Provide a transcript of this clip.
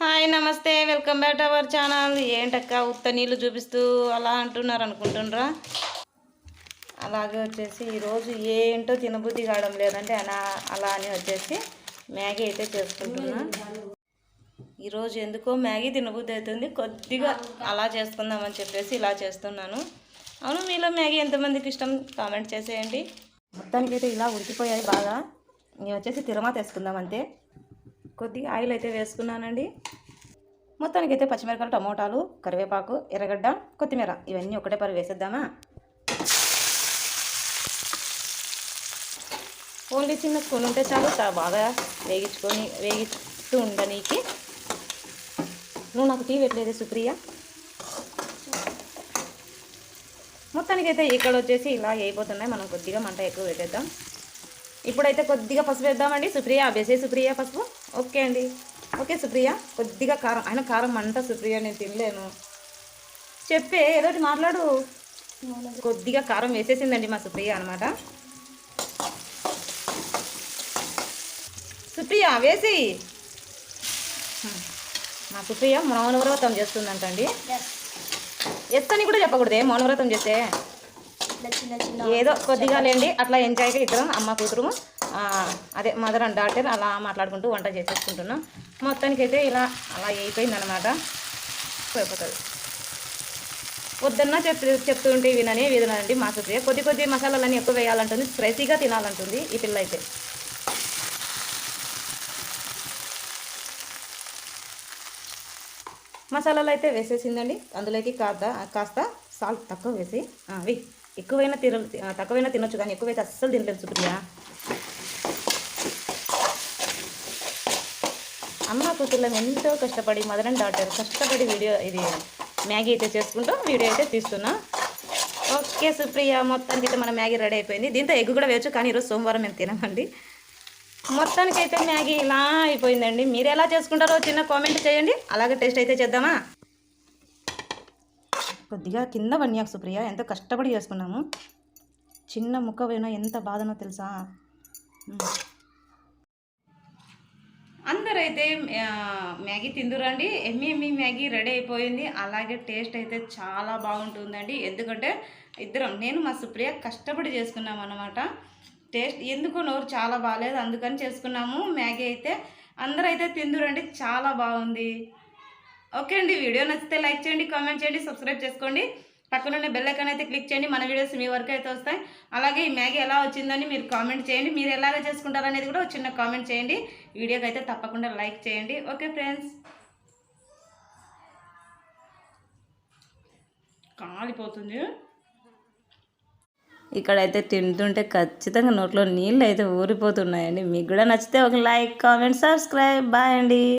Hi నమస్తే. Welcome back our channel. ఏంటక్క ఉత్త నీళ్ళు చూపిస్తూ అలా అంటున్నారు అనుకుంటుండ్రా? అలాగే వచ్చేసి ఈరోజు ఏంటో తినబుద్ధి కావడం లేదంటే అలా అలా అని వచ్చేసి మ్యాగీ అయితే చేసుకుంటున్నా. ఈరోజు ఎందుకో మ్యాగీ తినబుద్ధి అవుతుంది. కొద్దిగా అలా చేసుకుందామని చెప్పేసి ఇలా చేస్తున్నాను. అవును మీలో మ్యాగీ ఎంతమందికి ఇష్టం? కామెంట్ చేసేయండి. మొత్తానికైతే ఇలా ఉడికిపోయాయి బాగా. నేను వచ్చేసి తిరమా తీసుకుందాం అంతే. కొద్దిగా ఆయిల్ అయితే వేసుకున్నానండి. మొత్తానికైతే పచ్చిమిరపకాయలు టమోటాలు కరివేపాకు ఎర్రగడ్డ కొత్తిమీర ఇవన్నీ ఒకటే పరి వేసేద్దామా? ఓన్లీ చిన్న స్పూన్ ఉంటే చాలు చాలా బాగా వేగించుకొని వేగిస్తూ ఉండనీకి. నువ్వు నాకు టీ పెట్టలేదు సుప్రియ. మొత్తానికైతే ఇక్కడ వచ్చేసి ఇలా అయిపోతున్నాయి మనం కొద్దిగా మంట ఎక్కువ పెట్టేద్దాం. ఇప్పుడైతే కొద్దిగా పసుపు వేద్దామండి. సుప్రియ వేసే సుప్రియ పసుపు. ఓకే అండి. ఓకే సుప్రియ. కొద్దిగా కారం ఆయన కారం మంట సుప్రియ నేను తినలేను. చెప్పే ఏదో ఒకటి మాట్లాడు. కొద్దిగా కారం వేసేసిందండి మా సుప్రియ అనమాట సుప్రియ వేసి మా సుప్రియ మౌనవ్రతం చేస్తుందంటండి. ఎస్ అని కూడా చెప్పకూడదే మౌనవ్రతం చేస్తే. చిన్న చిన్న ఏదో కొద్దిగా లేండి. అట్లా ఎంజాయ్గా ఇద్దరం అమ్మ కూతురు అదే మదర్ అండ్ డాటర్ అలా మాట్లాడుకుంటూ వంట చేసేసుకుంటున్నాం. మొత్తానికి అయితే ఇలా అలా అయిపోయింది అనమాట అయిపోతుంది వద్దన్నా చెప్ చెప్తూ ఉంటే వినని వినండి మా సుప్రియ. కొద్ది కొద్ది మసాలాలన్నీ ఎక్కువ వేయాలంటుంది స్పైసీగా తినాలంటుంది ఈ పిల్ల అయితే మసాలాలు అయితే వేసేసిందండి. అందులోకి కాస్త కాస్త సాల్ట్ తక్కువ వేసి అవి ఎక్కువైనా తిన తక్కువైనా తినొచ్చు కానీ ఎక్కువైతే అస్సలు తినలేదు సుప్రియ. అమ్మ కూతుర్లం ఎంతో కష్టపడి మదర్ అండ్ డాటర్ కష్టపడి వీడియో ఇది మ్యాగీ అయితే చేసుకుంటూ వీడియో అయితే తీస్తున్నా. ఓకే సుప్రియ మొత్తానికి అయితే మన మ్యాగీ రెడీ అయిపోయింది. దీంతో ఎగ్గు కూడా వేయచ్చు కానీ ఈరోజు సోమవారం మేము తినమండి. మొత్తానికి అయితే మ్యాగీ ఇలా అయిపోయిందండి. మీరు ఎలా చేసుకుంటారో చిన్న కామెంట్ చేయండి. అలాగే టేస్ట్ అయితే చేద్దామా? కొద్దిగా కింద వన్యాకు సుప్రియ. ఎంతో కష్టపడి చేసుకున్నాము. చిన్న ముక్క పోయినా ఎంత బాధనో తెలుసా? అందరైతే మ్యాగీ తిందురండి. ఎమ్మి ఎమ్మి మ్యాగీ రెడీ అయిపోయింది. అలాగే టేస్ట్ అయితే చాలా బాగుంటుందండి. ఎందుకంటే ఇద్దరం నేను మా సుప్రియ కష్టపడి చేసుకున్నాం అనమాట టేస్ట్ ఎందుకో నోరు చాలా బాగాలేదు అందుకని చేసుకున్నాము. మ్యాగీ అయితే అందరైతే తిందురండి. చాలా బాగుంది. ఓకే అండి. వీడియో నచ్చితే లైక్ చేయండి కామెంట్ చేయండి సబ్స్క్రైబ్ చేసుకోండి. పక్కనున్న బెల్ ఐకాన్ అయితే క్లిక్ చేయండి. మన వీడియోస్ మీ వరకు అయితే వస్తాయి. అలాగే ఈ మ్యాగీ ఎలా వచ్చిందని మీరు కామెంట్ చేయండి. మీరు ఎలాగ చేసుకుంటారు అనేది కూడా చిన్న కామెంట్ చేయండి. వీడియోకి అయితే తప్పకుండా లైక్ చేయండి. Okay friends. కాలిపోతుంది. ఇక్కడైతే తింటుంటే ఖచ్చితంగా నోట్లో నీళ్ళు అయితే ఊరిపోతున్నాయండి. మీకు కూడా నచ్చితే ఒక లైక్ కామెంట్ సబ్స్క్రైబ్. బాయ్ అండి.